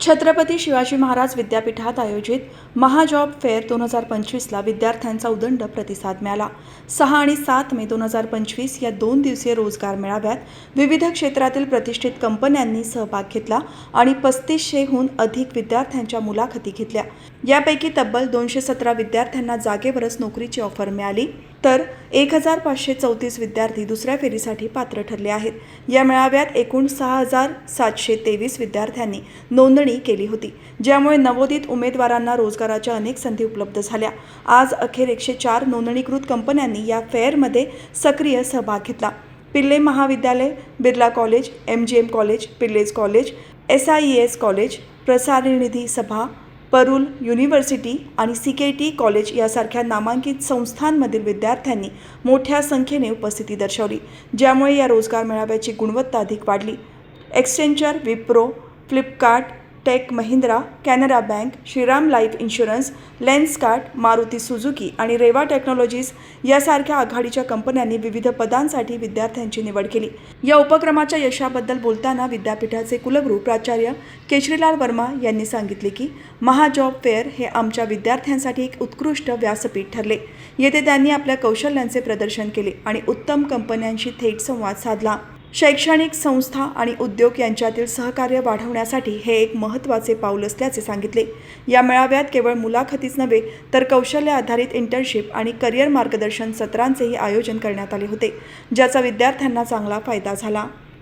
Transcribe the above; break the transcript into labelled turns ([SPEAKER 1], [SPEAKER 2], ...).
[SPEAKER 1] छत्रपती शिवाजी महाराज विद्यापीठात आयोजित महाजॉब फेअर दोन हजार पंचवीसला विद्यार्थ्यांचा उदंड प्रतिसाद मिळाला. सहा आणि सात मे दोन हजार पंचवीस या दोन दिवसीय रोजगार मेळाव्यात विविध क्षेत्रातील प्रतिष्ठित कंपन्यांनी सहभाग घेतला आणि पस्तीसशेहून अधिक विद्यार्थ्यांच्या मुलाखती घेतल्या. यापैकी तब्बल दोनशे सतरा विद्यार्थ्यांना जागेवरच नोकरीची ऑफर मिळाली. तर एक हजार पाचशे चौतीस विद्यार्थी दुसऱ्या फेरीसाठी पात्र ठरले आहेत. या मेळाव्यात एकूण सहा हजार सातशे तेवीस विद्यार्थ्यांनी नोंदणी केली होती. ज्यामुळे नवोदित उमेदवारांना रोजगाराच्या अनेक संधी उपलब्ध झाल्या. आज अखेर एकशे चार नोंदणीकृत कंपन्यांनी या फेअरमध्ये सक्रिय सहभाग घेतला. पिल्ले महाविद्यालय Birla college M G M college Pillai's college S I E S college प्रसारनिधी सभा परुल युनिव्हर्सिटी आणि सी के टी कॉलेज यासारख्या नामांकित संस्थांमधील विद्यार्थ्यांनी मोठ्या संख्येने उपस्थिती दर्शवली ज्यामुळे या रोजगार मेळाव्याची गुणवत्ता अधिक वाढली. Exchanger Wipro Flipkart Tech Mahindra Canara bank Shriram life insurance Lenskart Maruti Suzuki आणि रेवा टेक्नॉलॉजीज यासारख्या आघाडीच्या कंपन्यांनी विविध पदांसाठी विद्यार्थ्यांची निवड केली. या उपक्रमाच्या यशाबद्दल बोलताना विद्यापीठाचे कुलगुरू प्राचार्य केशरीलाल वर्मा यांनी सांगितले की महाजॉब फेअर हे आमच्या विद्यार्थ्यांसाठी एक उत्कृष्ट व्यासपीठ ठरले. येथे त्यांनी आपल्या कौशल्यांचे प्रदर्शन केले आणि उत्तम कंपन्यांशी थेट संवाद साधला. शैक्षणिक संस्था आणि उद्योग यांच्यातील सहकार्य वाढवण्यासाठी हे एक महत्त्वाचे पाऊल असल्याचे सांगितले. या मेळाव्यात केवळ मुलाखतीच नव्हे तर कौशल्य आधारित इंटर्नशिप आणि करिअर मार्गदर्शन सत्रांचेही आयोजन करण्यात आले होते ज्याचा विद्यार्थ्यांना चांगला फायदा झाला.